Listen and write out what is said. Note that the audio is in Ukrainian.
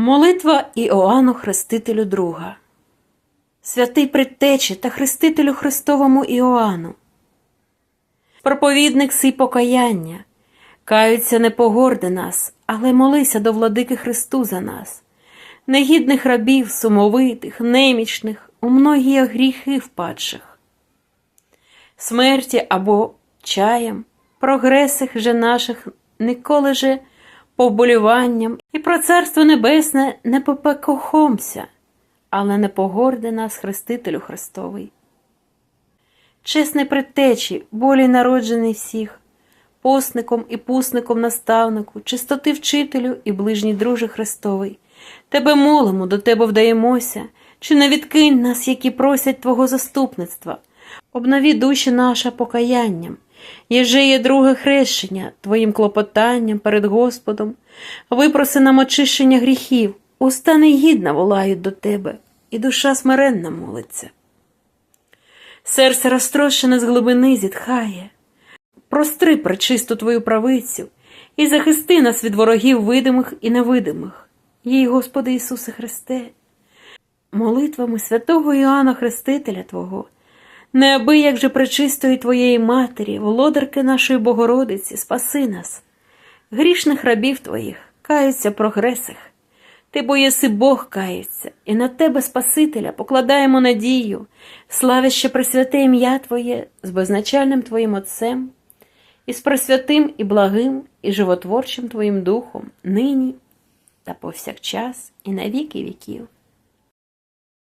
Молитва Іоанну Хрестителю Друга. Святий предтечі та Хрестителю Христовому Іоанну. Проповідник сий покаяння. Каються не погорди нас, але молися до владики Христу за нас. Негідних рабів, сумовитих, немічних, у многі гріхи впадших. Смерті або чаєм, прогресих же наших ніколи же повболіванням, і про царство небесне не попекохомся, але не погорди нас Хрестителю Христовий. Чесний предтечі, болі народжений всіх, постником і пусником наставнику, чистоти вчителю і ближній друже Христовий. Тебе молимо, до тебе вдаємося, чи не відкинь нас, які просять Твого заступництва, обнови душі наша покаянням, Єже є друге хрещення Твоїм клопотанням перед Господом, випроси нам очищення гріхів, уста негідна волають до Тебе, і душа смиренна молиться. Серце розтрощене з глибини зітхає. Простри пречисту Твою правицю і захисти нас від ворогів видимих і невидимих. Їй, Господи Ісусе Христе, молитвами святого Іоанна Хрестителя Твого, неабияк же пречистої Твоєї Матері, володарки нашої Богородиці, спаси нас, грішних рабів Твоїх, каються прогресих. Ти, бо єси Бог кається, і на Тебе, Спасителя, покладаємо надію, славяще пресвяте ім'я Твоє з безначальним Твоїм Отцем, і з пресвятим і благим, і животворчим Твоїм Духом, нині та повсякчас, і на віки віків.